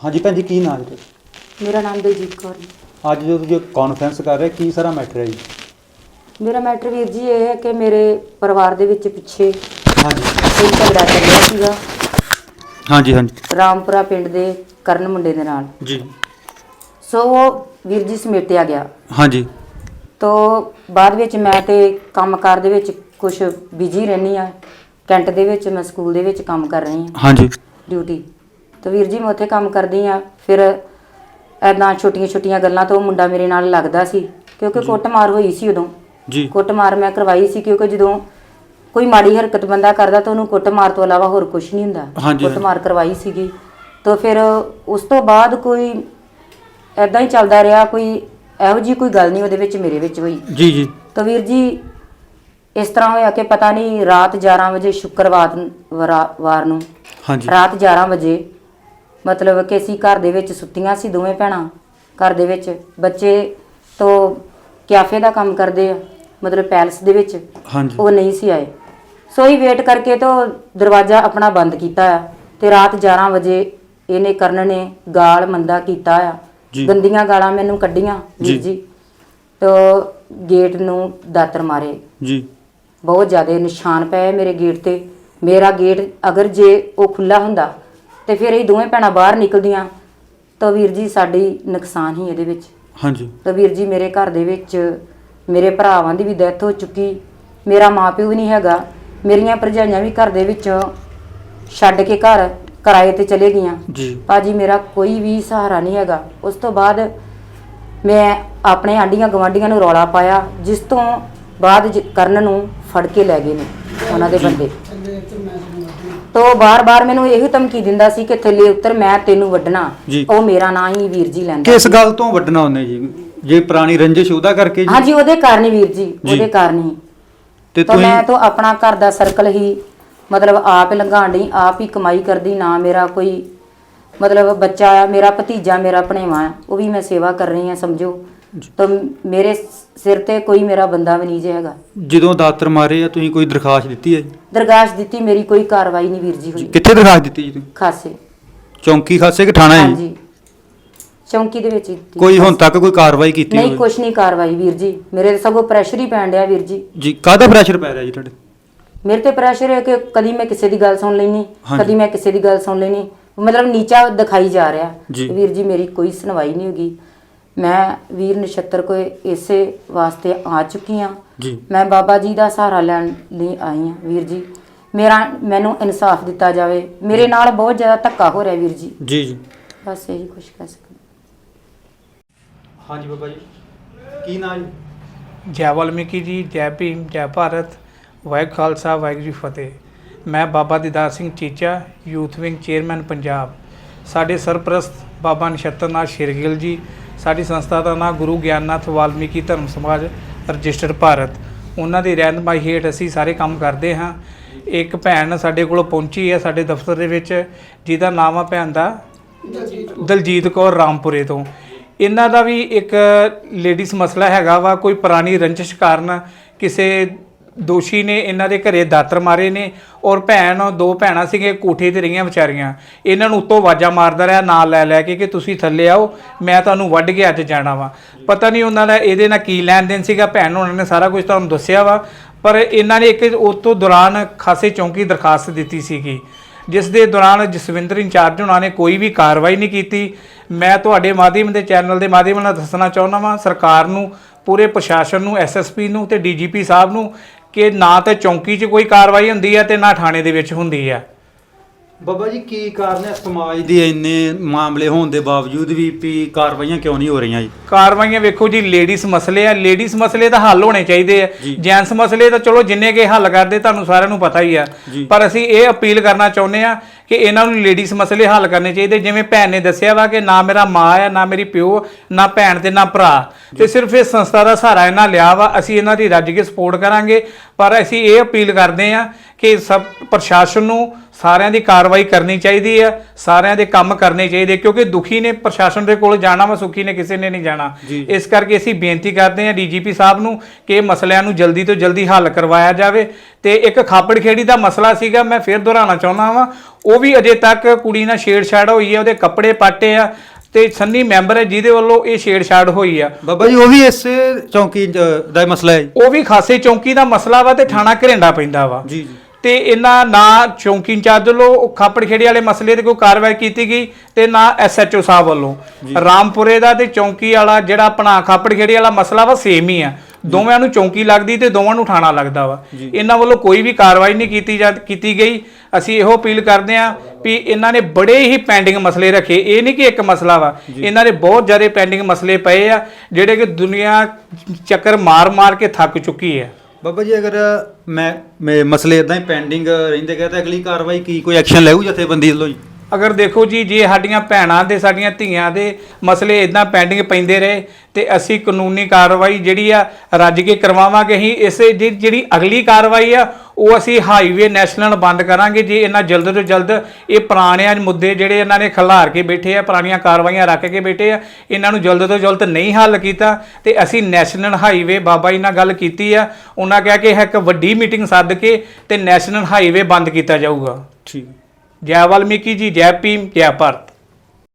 ਹਾਂਜੀ ਭੈਣ ਜੀ ਕੀ ਨਾਮ ਹੈ ਤੁਹਾਡਾ? ਮੇਰਾ ਨਾਮ ਦਲਜੀਤ ਕੌਰ ਹੈ ਅੱਜ ਜੋ ਤੁਸੀਂ ਕਾਨਫਰੰਸ ਕਰ ਰਹੇ ਕੀ ਸਾਰਾ ਮੈਟਰ ਹੈ ਜੀ? ਮੇਰਾ ਮੈਟਰ ਵੀਰ ਜੀ ਇਹ ਹੈ ਕਿ ਮੇਰੇ ਪਰਿਵਾਰ ਦੇ ਵਿੱਚ ਪਿੱਛੇ ਹਾਂਜੀ। ਕੋਈ ਝਗੜਾ ਚੱਲਿਆ ਸੀਗਾ। ਹਾਂਜੀ ਹਾਂਜੀ। ਰਾਮਪੁਰਾ ਪਿੰਡ ਦੇ ਕਰਨ ਮੁੰਡੇ ਦੇ ਨਾਲ। ਜੀ। ਸੋ ਉਹ ਵੀਰ ਜੀ ਸਮੇਟਿਆ ਗਿਆ। ਹਾਂਜੀ। ਤੋ ਬਾਅਦ ਵਿੱਚ ਮੈਂ ਤੇ ਕੰਮਕਾਰ ਦੇ ਵਿੱਚ ਕੁਝ ਬਿਜ਼ੀ ਰਹਿੰਦੀ ਆ ਕੈਂਟ ਦੇ ਵਿੱਚ ਮੈਂ ਸਕੂਲ ਦੇ ਵਿੱਚ ਕੰਮ ਕਰ ਰਹੀ ਹਾਂ। ਹਾਂਜੀ। ਡਿਊਟੀ ਤੇ ਵੀਰ ਜੀ ਮੈਂ ਉੱਥੇ ਕੰਮ ਕਰਦੀ ਆ। ਫਿਰ ਐਦਾਂ ਛੋਟੀਆਂ ਛੋਟੀਆਂ ਗੱਲਾਂ ਤੋਂ ਉਹ ਮੁੰਡਾ ਮੇਰੇ ਨਾਲ ਲੱਗਦਾ ਸੀ ਕਿਉਂਕਿ ਕੁੱਟਮਾਰ ਹੋਈ ਸੀ ਉਦੋਂ। ਜੀ। ਕੁੱਟਮਾਰ ਮੈਂ ਕਰਵਾਈ ਸੀ ਕਿਉਂਕਿ ਜਦੋਂ ਕੋਈ ਮਾੜੀ ਹਰਕਤ ਬੰਦਾ ਕਰਦਾ ਤਾਂ ਉਹਨੂੰ ਕੁੱਟਮਾਰ ਤੋਂ ਇਲਾਵਾ ਹੋਰ ਕੁਝ ਨਹੀਂ ਹੁੰਦਾ। ਹਾਂਜੀ। ਕੁੱਟਮਾਰ ਕਰਵਾਈ ਸੀਗੀ। ਤਾਂ ਫਿਰ ਉਸ ਤੋਂ ਬਾਅਦ ਕੋਈ ਐਦਾਂ ਹੀ ਚੱਲਦਾ ਰਿਹਾ ਕੋਈ ਇਹੋ ਜੀ ਕੋਈ ਗੱਲ ਨਹੀਂ ਉਹਦੇ ਵਿੱਚ ਮੇਰੇ ਵਿੱਚ ਹੋਈ। ਜੀ ਜੀ। ਤਾਂ ਵੀਰ ਜੀ ਇਸ ਤਰ੍ਹਾਂ ਹੋਇਆ ਕਿ ਪਤਾ ਨਹੀਂ ਰਾਤ 11 ਵਜੇ ਸ਼ੁੱਕਰਵਾਰ ਨੂੰ- ਵਰਾ- ਵਾਰ ਨੂੰ। ਹਾਂਜੀ। ਰਾਤ 11 ਵਜੇ ਮਤਲਬ ਕਿ ਅਸੀਂ ਘਰ ਦੇ ਵਿੱਚ ਸੁੱਤੀਆਂ ਸੀ ਦੋਵੇਂ ਭੈਣਾਂ। ਘਰ ਦੇ ਵਿੱਚ ਬੱਚੇ ਤੋਂ ਕੈਫੇ ਦਾ ਕੰਮ ਕਰਦੇ ਆ ਮਤਲਬ ਪੈਲਸ ਦੇ ਵਿੱਚ। ਹਾਂਜੀ। ਉਹ ਨਹੀਂ ਸੀ ਆਏ। ਸੋ ਹੀ ਵੇਟ ਕਰਕੇ ਤੋਂ ਦਰਵਾਜ਼ਾ ਆਪਣਾ ਬੰਦ ਕੀਤਾ ਆ ਤੇ ਰਾਤ 11 ਵਜੇ ਇਹਨੇ ਕਰਨ ਨੇ ਗਾਲ ਮੰਦਾ ਕੀਤਾ ਆ। ਜੀ। ਗੰਦੀਆਂ ਗਾਲਾਂ ਮੈਨੂੰ ਕੱਢੀਆਂ ਜੀ। ਵੀਰ ਜੀ। ਤੋ ਗੇਟ ਨੂੰ ਦਾਤਰ ਮਾਰੇ। ਜੀ। ਬਹੁਤ ਜ਼ਿਆਦਾ ਨਿਸ਼ਾਨ ਪਏ ਮੇਰੇ ਗੇਟ ਤੇ। ਮੇਰਾ ਗੇਟ ਅਗਰ ਜੇ ਉਹ ਖੁੱਲਾ ਹੁੰਦਾ ਤੇ ਫਿਰ ਇਹ ਦੋਵੇਂ ਭੈਣਾਂ ਬਾਹਰ ਨਿਕਲਦੀਆਂ ਤਾਂ ਵੀਰ ਜੀ ਸਾਡੀ ਨੁਕਸਾਨ ਹੀ ਇਹਦੇ ਵਿੱਚ। ਹਾਂਜੀ। ਤਾਂ ਵੀਰ ਜੀ ਮੇਰੇ ਘਰ ਦੇ ਵਿੱਚ ਮੇਰੇ ਭਰਾਵਾਂ ਦੀ ਵੀ ਡੈਥ ਹੋ ਚੁੱਕੀ ਮੇਰਾ ਮਾਪਿਓ ਵੀ ਨਹੀਂ ਹੈਗਾ ਮੇਰੀਆਂ ਭਰਜਾਈਆਂ ਵੀ ਘਰ ਦੇ ਵਿੱਚੋਂ ਛੱਡ ਕੇ ਘਰ ਕਿਰਾਏ ਤੇ ਚਲੇ ਗਈਆਂ। ਜੀ। ਭਾਜੀ ਮੇਰਾ ਕੋਈ ਵੀ ਸਹਾਰਾ ਨਹੀਂ ਹੈਗਾ। ਉਸ ਤੋਂ ਬਾਅਦ ਮੈਂ ਆਪਣੇ ਆਂਡੀਆਂ ਗਵਾਂਡੀਆਂ ਨੂੰ ਰੌਲਾ ਪਾਇਆ ਜਿਸ ਤੋਂ ਬਾਅਦ ਜ- ਕਰਨ ਨੂੰ ਫੜ ਕੇ ਲੈ ਗਏ ਨੇ ਉਹਨਾਂ ਦੇ ਬੰਦੇ। ਤੋ ਬਾਰ-ਬਾਰ ਮੈਨੂੰ ਇਹੀ ਧਮਕੀ ਦਿੰਦਾ ਸੀ ਕਿ ਥੱਲੇ ਉੱਤਰ ਮੈਂ ਤੈਨੂੰ ਵੱਢਣਾ। ਜੀ। ਉਹ ਮੇਰਾ ਨਾਂ ਹੀ ਵੀਰ ਜੀ ਲੈਂਦਾ ਕਿਸ ਗੱਲ ਤੋਂ ਵੱਢਣਾ ਉਹਨੇ ਜੀ? ਜੇ ਪੁਰਾਣੀ ਰੰਜਿਸ਼ ਉਹਦਾ ਕਰਕੇ ਜੀ? ਹਾਂਜੀ ਉਹਦੇ ਕਾਰਨ ਹੀ ਵੀਰ ਜੀ ਜੀ। ਉਹਦੇ ਕਾਰਨ ਹੀ। ਤੇ ਤਾਂ ਮੈਂ ਤਾਂ ਆਪਣਾ ਘਰ ਦਾ ਸਰਕਲ ਹੀ ਮਤਲਬ ਆਪ ਲੰਘਾਣ ਡਈ ਆਪ ਹੀ ਕਮਾਈ ਕਰਦੀ ਨਾ ਮੇਰਾ ਕੋਈ ਮਤਲਬ ਬੱਚਾ ਆ ਮੇਰਾ ਭਤੀਜਾ ਮੇਰਾ ਭਣੇਵਾ ਆ ਉਹ ਵੀ ਮੈਂ ਸੇਵਾ ਕਰ ਰਹੀ ਆ ਸਮਝੋ। ਤਾਂ ਮੇਰੇ ਸਿਰ ਤੇ ਕੋਈ ਮੇਰਾ ਬੰਦਾ ਵੀ ਨਹੀਂ ਜੇ ਹੈਗਾ। ਜਦੋਂ ਦਾਤਰ ਮਾਰੇ ਆ ਤੁਸੀਂ ਕੋਈ ਦਰਖਾਸਤ ਦਿੱਤੀ ਹੈ ਜੀ? ਦਰਗਾਸ਼ ਦਿੱਤੀ ਮੇਰੀ ਕੋਈ ਕਾਰਵਾਈ ਨਹੀਂ ਵੀਰ ਜੀ ਹੋਈ। ਕਿੱਥੇ ਦਰਖਾਸਤ ਦਿੱਤੀ ਜੀ ਤੁਸੀਂ? ਖਾਸੇ। ਚੌਂਕੀ ਖਾਸੇ ਕਿ ਥਾਣਾ ਹੈ ਜੀ? ਹਾਂਜੀ। ਚੌਂਕੀ ਦੇ ਵਿੱਚ ਹੀ ਦਿੱਤੀ। ਕੋਈ ਹੁਣ ਤੱਕ ਕੋਈ ਕਾਰਵਾਈ ਕੀਤੀ ਨਹੀਂ ਹੋਵੇ? ਕੁਛ ਨਹੀਂ ਕਾਰਵਾਈ ਵੀਰ ਜੀ। ਮੇਰੇ ਤੇ ਸਗੋਂ ਪ੍ਰੈਸ਼ਰ ਹੀ ਪੈਣ ਡਿਆ ਵੀਰ ਜੀ। ਜੀ ਕਾਹਦਾ ਪ੍ਰੈਸ਼ਰ ਪੈ ਰਿਹਾ ਜੀ ਤੁਹਾਡੇ? ਮੇਰੇ ਤੇ ਪ੍ਰੈਸ਼ਰ ਹੈ ਕਿ ਕਦੀ ਮੈਂ ਕਿਸੇ ਦੀ ਗੱਲ ਸੁਣ ਲੈਣੀ ਹਾਂਜੀ। ਕਦੀ ਮੈਂ ਕਿਸੇ ਦੀ ਗੱਲ ਸੁਣ ਲੈਣੀ ਮਤਲਬ ਨੀਚਾ ਦਿਖਾਈ ਜਾ ਰਿਹਾ। ਜੀ। ਵੀਰ ਜੀ ਮੇਰੀ ਕੋਈ ਸੁਣਵਾਈ ਨਹੀਂ ਹੋਗੀ। ਮੈਂ ਵੀਰ ਨਛੱਤਰ ਕੋਲ ਇਸੇ ਵਾਸਤੇ ਆ ਚੁੱਕੀ ਹਾਂ। ਜੀ। ਮੈਂ ਬਾਬਾ ਜੀ ਦਾ ਸਹਾਰਾ ਲੈਣ ਲਈ ਆਈ ਹਾਂ ਵੀਰ ਜੀ। ਮੇਰਾ ਮੈਨੂੰ ਇਨਸਾਫ ਦਿੱਤਾ ਜਾਵੇ। ਮੇਰੇ ਨਾਲ ਬਹੁਤ ਜ਼ਿਆਦਾ ਧੱਕਾ ਹੋ ਰਿਹਾ ਵੀਰ ਜੀ। ਜੀ ਜੀ। ਬਸ ਇਹੀ ਕੁਛ ਕਹਿ ਸਕਦੀ ਹਾਂਜੀ ਬਾਬਾ ਜੀ ਕੀ ਨਾਮ ਜੀ? ਜੈ ਵਾਲਮੀਕੀ ਜੀ ਜੈ ਭੀਮ ਜੈ ਭਾਰਤ। ਵਾਹਿਗੁਰੂ ਖਾਲਸਾ ਵਾਹਿਗੁਰੂ ਜੀ ਫਤਿਹ। ਮੈਂ Baba Didar Singh Cheecha youth wing chairman Punjab. ਸਾਡੇ ਸਰਪ੍ਰਸਤ ਬਾਬਾ ਨਛੱਤਰਨਾਥ ਸ਼ੇਰਗਿੱਲ ਜੀ ਸਾਡੀ ਸੰਸਥਾ ਦਾ ਨਾਮ ਗੁਰੂ ਗਿਆਨਨਾਥ ਵਾਲਮੀਕੀ ਧਰਮ ਸਮਾਜ ਰਜਿਸਟਰਡ ਭਾਰਤ। ਉਹਨਾਂ ਦੀ ਰਹਿਨਮਾਈ ਹੇਠ ਅਸੀਂ ਸਾਰੇ ਕੰਮ ਕਰਦੇ ਹਾਂ। ਇੱਕ ਭੈਣ ਸਾਡੇ ਕੋਲ ਪਹੁੰਚੀ ਹੈ ਸਾਡੇ ਦਫ਼ਤਰ ਦੇ ਵਿੱਚ, ਜਿਹਦਾ ਨਾਮ ਆ ਭੈਣ ਦਾ ਦਲਜੀਤ ਕੌਰ ਰਾਮਪੁਰੇ ਤੋਂ। ਇਹਨਾਂ ਦਾ ਵੀ ਇੱਕ ਲੇਡੀਜ਼ ਮਸਲਾ ਹੈਗਾ ਵਾ, ਕੋਈ ਪੁਰਾਣੀ ਰੰਜਿਸ਼ ਕਾਰਨ ਕਿਸੇ ਦੋਸ਼ੀ ਨੇ ਇਹਨਾਂ ਦੇ ਘਰੇ ਦਾਤਰ ਮਾਰੇ ਨੇ ਔਰ ਭੈਣ, ਦੋ ਭੈਣਾਂ ਸੀਗੇ ਕੋਠੇ ਤੇ ਰਹੀਆਂ ਵਿਚਾਰੀਆਂ। ਇਹਨਾਂ ਨੂੰ ਉੱਤੋਂ ਆਵਾਜ਼ਾਂ ਮਾਰਦਾ ਰਿਹਾ, ਨਾਲ ਲੈ ਲੈ ਕੇ ਕਿ ਤੁਸੀਂ ਥੱਲੇ ਆਓ, ਮੈਂ ਤੁਹਾਨੂੰ ਵੱਢ ਕੇ ਅੱਜ ਜਾਣਾ ਵਾ। ਪਤਾ ਨਹੀਂ ਉਹਨਾਂ ਦਾ ਇਹਦੇ ਨਾਲ ਕੀ ਲੈਣ ਦੇਣ ਸੀਗਾ, ਭੈਣ ਉਹਨਾਂ ਨੇ ਸਾਰਾ ਕੁਝ ਤੁਹਾਨੂੰ ਦੱਸਿਆ ਵਾ, ਪਰ ਇਹਨਾਂ ਨੇ ਇੱਕ ਉਸ ਤੋਂ ਦੌਰਾਨ ਖਾਸੇ ਚੌਂਕੀ ਦਰਖਾਸਤ ਦਿੱਤੀ ਸੀਗੀ। ਜਿਸ ਦੇ ਦੌਰਾਨ ਜਸਵਿੰਦਰ ਇੰਚਾਰਜ ਉਹਨਾਂ ਨੇ ਕੋਈ ਵੀ ਕਾਰਵਾਈ ਨਹੀਂ ਕੀਤੀ। ਮੈਂ ਤੁਹਾਡੇ ਮਾਧਿਅਮ ਦੇ ਚੈਨਲ ਦੇ ਮਾਧਿਅਮ ਨਾਲ ਦੱਸਣਾ ਚਾਹੁੰਦਾ ਵਾਂ, ਸਰਕਾਰ ਨੂੰ, ਪੂਰੇ ਪ੍ਰਸ਼ਾਸਨ ਨੂੰ ਐਸਐਸਪੀ ਨੂੰ ਤੇ ਡੀਜੀਪੀ ਸਾਹਿਬ ਨੂੰ ਕਿ ਨਾ ਤੇ ਚੌਂਕੀ 'ਚ ਕੋਈ ਕਾਰਵਾਈ ਹੁੰਦੀ ਹੈ ਤੇ ਨਾ ਥਾਣੇ ਦੇ ਵਿੱਚ ਹੁੰਦੀ ਹੈ। ਬਾਬਾ ਜੀ ਕੀ ਕਾਰਨ ਹੈ ਸਮਾਜ ਦੇ ਇੰਨੇ ਮਾਮਲੇ ਹੋਣ ਦੇ ਬਾਵਜੂਦ ਵੀ ਵੀ ਕਾਰਵਾਈਆਂ ਕਿਉਂ ਨਹੀਂ ਹੋ ਰਹੀਆਂ ਜੀ? ਕਾਰਵਾਈਆਂ ਵੇਖੋ ਜੀ ਲੇਡੀਜ਼ ਮਸਲੇ ਆ। ਲੇਡੀਜ਼ ਮਸਲੇ ਤਾਂ ਹੱਲ ਹੋਣੇ ਚਾਹੀਦੇ ਆ। ਜੀ। ਜੈਂਟਸ ਮਸਲੇ ਤਾਂ ਚਲੋ ਜਿੰਨੇ ਕੇ ਹੱਲ ਕਰਦੇ ਤੁਹਾਨੂੰ ਸਾਰਿਆਂ ਨੂੰ ਪਤਾ ਹੀ ਆ। ਜੀ। ਪਰ ਅਸੀਂ ਇਹ ਅਪੀਲ ਕਰਨਾ ਚਾਹੁੰਦੇ ਆ ਕਿ ਇਹਨਾਂ ਨੂੰ ਲੇਡੀਜ਼ ਮਸਲੇ ਹੱਲ ਕਰਨੇ ਚਾਹੀਦੇ। ਜਿਵੇਂ ਭੈਣ ਨੇ ਦੱਸਿਆ ਵਾ ਕਿ ਨਾ ਮੇਰਾ ਮਾਂ ਆ ਨਾ ਮੇਰੀ ਪਿਓ ਨਾ ਭੈਣ ਤੇ ਨਾ ਭਰਾ। ਤੇ ਸਿਰਫ ਇਸ ਸੰਸਥਾ ਦਾ ਸਹਾਰਾ ਇਹਨਾਂ ਲਿਆ ਵਾ। ਅਸੀਂ ਇਹਨਾਂ ਦੀ ਰੱਜ ਕੇ ਸਪੋਰਟ ਕਰਾਂਗੇ। ਪਰ ਅਸੀਂ ਇਹ ਅਪੀਲ ਕਰਦੇ ਆ ਕਿ ਸਭ ਪ੍ਰਸ਼ਾਸਨ ਨੂੰ ਸਾਰਿਆਂ ਦੀ ਕਾਰਵਾਈ ਕਰਨੀ ਚਾਹੀਦੀ ਆ। ਸਾਰਿਆਂ ਦੇ ਕੰਮ ਕਰਨੇ ਚਾਹੀਦੇ। ਕਿਉਂਕਿ ਦੁਖੀ ਨੇ ਪ੍ਰਸ਼ਾਸਨ ਦੇ ਕੋਲ ਜਾਣਾ ਵਾ ਸੁਖੀ ਨੇ ਕਿਸੇ ਨੇ ਨਹੀਂ ਜਾਣਾ। ਇਸ ਕਰਕੇ ਅਸੀਂ ਬੇਨਤੀ ਕਰਦੇ ਹਾਂ ਡੀਜੀਪੀ ਸਾਹਿਬ ਨੂੰ ਕਿ ਇਹ ਮਸਲਿਆਂ ਨੂੰ ਜਲਦੀ ਤੋਂ ਜਲਦੀ ਹੱਲ ਕਰਵਾਇਆ ਜਾਵੇ। ਤੇ ਇੱਕ ਖਾਪੜ ਖੇੜੀ ਦਾ ਮਸਲਾ ਸੀਗਾ। ਮੈਂ ਫੇਰ ਦੁਹਰਾਉਣਾ ਚਾਹੁੰਦਾ ਵਾਂ। ਉਹ ਵੀ ਅਜੇ ਤੱਕ ਕੁੜੀ ਨਾਲ ਛੇੜਛਾੜ ਹੋਈ ਹੈ ਉਹਦੇ ਕੱਪੜੇ ਪਾਟੇ ਆ ਤੇ ਸੰਨੀ ਮੈਂਬਰ ਹੈ ਜਿਹਦੇ ਵੱਲੋਂ ਇਹ ਛੇੜਛਾੜ ਹੋਈ ਆ। ਬਾਬਾ ਜੀ ਉਹ ਵੀ ਇਸੇ ਚੌਂਕੀ ਦਾ ਹੀ ਮਸਲਾ ਹੈ ਜੀ। ਉਹ ਵੀ ਖਾਸੇ ਚੌਂਕੀ ਦਾ ਮਸਲਾ ਵਾ ਤੇ ਥਾਣਾ ਘਰਿੰਡਾ ਪੈਂਦਾ ਵਾ। ਜੀ ਜੀ। ਤੇ ਇਹਨਾਂ ਨਾ ਚੌਂਕੀ ਇੰਚਾਰਜ ਵੱਲੋਂ ਉਹ ਖਾਪੜ ਖੇੜੀ ਵਾਲੇ ਮਸਲੇ ਤੇ ਕੋਈ ਕਾਰਵਾਈ ਕੀਤੀ ਗਈ ਤੇ ਨਾ ਐਸਐਚਓ ਸਾਹਿਬ ਵੱਲੋਂ। ਰਾਮਪੁਰੇ ਦਾ ਤੇ ਚੌਂਕੀ ਵਾਲਾ ਜਿਹੜਾ ਆਪਣਾ ਖਾਪੜ ਖੇੜੀ ਵਾਲਾ ਮਸਲਾ ਵਾ ਸੇਮ ਹੀ ਆ। ਦੋਵਾਂ ਨੂੰ ਚੌਂਕੀ ਲੱਗਦੀ ਤੇ ਦੋਵਾਂ ਨੂੰ ਥਾਣਾ ਲੱਗਦਾ ਵਾ। ਇਹਨਾਂ ਵੱਲੋਂ ਕੋਈ ਵੀ ਕਾਰਵਾਈ ਨਹੀਂ ਕੀਤੀ ਜਾ ਕੀਤੀ ਗਈ। ਅਸੀਂ ਇਹੋ ਅਪੀਲ ਕਰਦੇ ਹਾਂ ਵੀ ਇਹਨਾਂ ਨੇ ਬੜੇ ਹੀ ਪੈਂਡਿੰਗ ਮਸਲੇ ਰੱਖੇ। ਇਹ ਨਹੀਂ ਕਿ ਇੱਕ ਮਸਲਾ ਵਾ। ਇਹਨਾਂ ਦੇ ਬਹੁਤ ਜ਼ਿਆਦਾ ਪੈਂਡਿੰਗ ਮਸਲੇ ਪਏ ਆ ਜਿਹੜੇ ਕਿ ਦੁਨੀਆ ਚੱਕਰ ਮਾਰ-ਮਾਰ ਕੇ ਥੱਕ ਚੁੱਕੀ ਹੈ। ਬਾਬਾ ਜੀ ਅਗਰ ਮੈਂ ਮੈਂ ਮਸਲੇ ਇਦਾਂ ਹੀ ਪੈਂਡਿੰਗ ਰਹਿੰਦੇ ਗਏ ਤਾਂ ਅਗਲੀ ਕਾਰਵਾਈ ਕੀ? ਕੋਈ ਐਕਸ਼ਨ ਲੈਊ ਜਥੇਬੰਦੀ ਵੱਲੋਂ ਜੀ? ਅਗਰ ਦੇਖੋ ਜੀ ਜੇ ਸਾਡੀਆਂ ਭੈਣਾਂ ਦੇ ਸਾਡੀਆਂ ਧੀਆਂ ਦੇ ਮਸਲੇ ਇਦਾਂ ਪੈਂਡਿੰਗ ਪੈਂਦੇ ਰਹੇ ਤੇ ਅਸੀਂ ਕਾਨੂੰਨੀ ਕਾਰਵਾਈ ਜਿਹੜੀ ਆ ਰੱਜ ਕੇ ਕਰਵਾਵਾਂਗੇ। ਅਸੀਂ ਇਸੇ ਜਿਹੜੀ- ਜਿਹੜੀ ਅਗਲੀ ਕਾਰਵਾਈ ਆ ਉਹ ਅਸੀਂ ਹਾਈਵੇ ਨੈਸ਼ਨਲ ਬੰਦ ਕਰਾਂਗੇ ਜੇ ਇਹਨਾਂ ਜਲਦ ਤੋਂ ਜਲਦ ਇਹ ਪੁਰਾਣਿਆਂ ਮੁੱਦੇ ਜਿਹੜੇ ਇਹਨਾਂ ਨੇ ਖਿਲਾਰ ਕੇ ਬੈਠੇ ਆ ਪੁਰਾਣੀਆਂ ਕਾਰਵਾਈਆਂ ਰੱਖ ਕੇ ਬੈਠੇ ਆ ਇਹਨਾਂ ਨੂੰ ਜਲਦ ਤੋਂ ਜਲਦ ਨਹੀਂ ਹੱਲ ਕੀਤਾ ਤੇ ਅਸੀਂ ਨੈਸ਼ਨਲ ਹਾਈਵੇ ਬਾਬਾ ਜੀ ਨਾਲ ਗੱਲ ਕੀਤੀ ਆ ਉਹਨਾਂ ਕਿਹਾ ਕਿ ਇਹ ਇੱਕ ਵੱਡੀ ਮੀਟਿੰਗ ਸੱਦ ਕੇ ਤੇ ਨੈਸ਼ਨਲ ਹਾਈਵੇ ਬੰਦ ਕੀਤਾ ਜਾਊਗਾ। ਠੀਕ। ਜੈ ਵਾਲਮੀਕੀ ਜੀ ਜੈ ਭੀਮ ਜੈ ਭਾਰਤ।